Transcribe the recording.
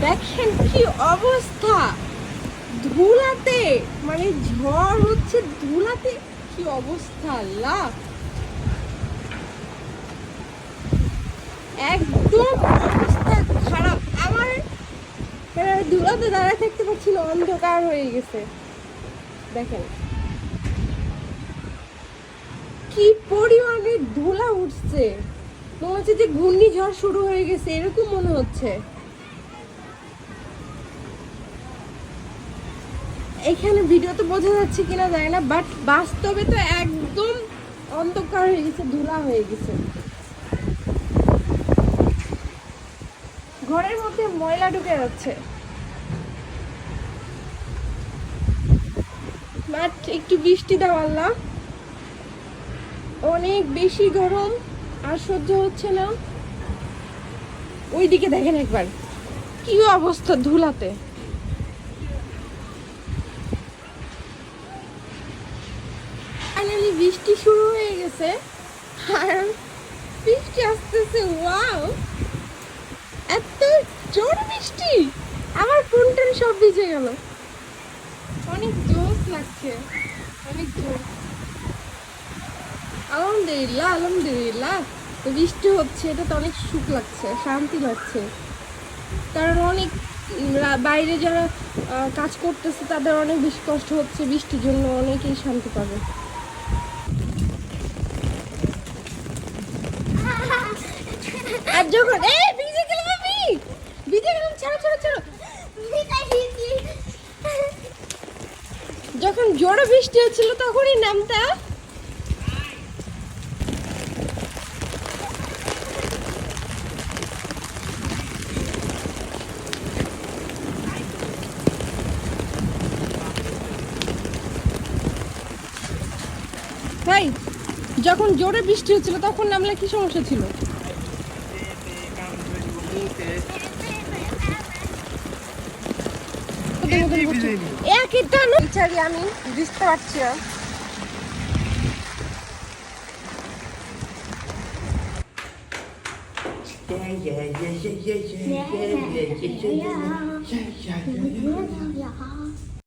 দেখেন কি অবস্থা। ধুলাতে মানে ঝড় হচ্ছে, ধুলাতে কি অবস্থা, আল্লাহ। একদম অবস্থা খারাপ। আমার মানে ধুলাতে দাঁড়ায় থাকতে পারছি না, অন্ধকার হয়ে গেছে। দেখেন। কি পরিমাণে ধুলা উঠছে। মনে হচ্ছে যে ঘূর্ণিঝড় শুরু হয়ে গেছে, এরকম মনে হচ্ছে। এখানে ভিডিওতে বোঝা যাচ্ছে কিনা জানি না বাট বাস্তবে তো একদম অন্ধকার হয়ে গেছে, ধুলা হয়ে গেছে। ঘরের মধ্যে ময়লা ঢুকে যাচ্ছে। বাট একটু বৃষ্টি দাও অনেক বেশি গরম, আর সহ্য হচ্ছে না। ওইদিকে দেখেন একবার। কি অবস্থা ধুলাতে? বৃষ্টি শুরু হয়ে গেছে। আর বৃষ্টি আসতেছে, ওয়াও! এত জোর বৃষ্টি! আমার ফোন টোন সব ভিজে গেল। অনেক জোস লাগছে। অনেক জোর আলহামদুলিল্লাহ আলহামদুলিল্লাহ। তো বৃষ্টি হচ্ছে, এটা তো অনেক সুখ লাগছে, শান্তি লাগছে। কারণ অনেক বাইরে যারা কাজ করতেছে, তাদের অনেক বেশি কষ্ট হচ্ছে, বৃষ্টির জন্য অনেকেই শান্তি পাবে। আর যখন এই, ভিজে গেলাম আমি! ভিজে গেলাম, ছাড়ো ছাড়ো ছাড়ো। যখন জোরে বৃষ্টি হচ্ছিল তখনই নামতা ভাই যখন জোরে বৃষ্টি হচ্ছিল তখন নামলে কি সমস্যা ছিল ছাড়ি আমি বুঝতে পারছি না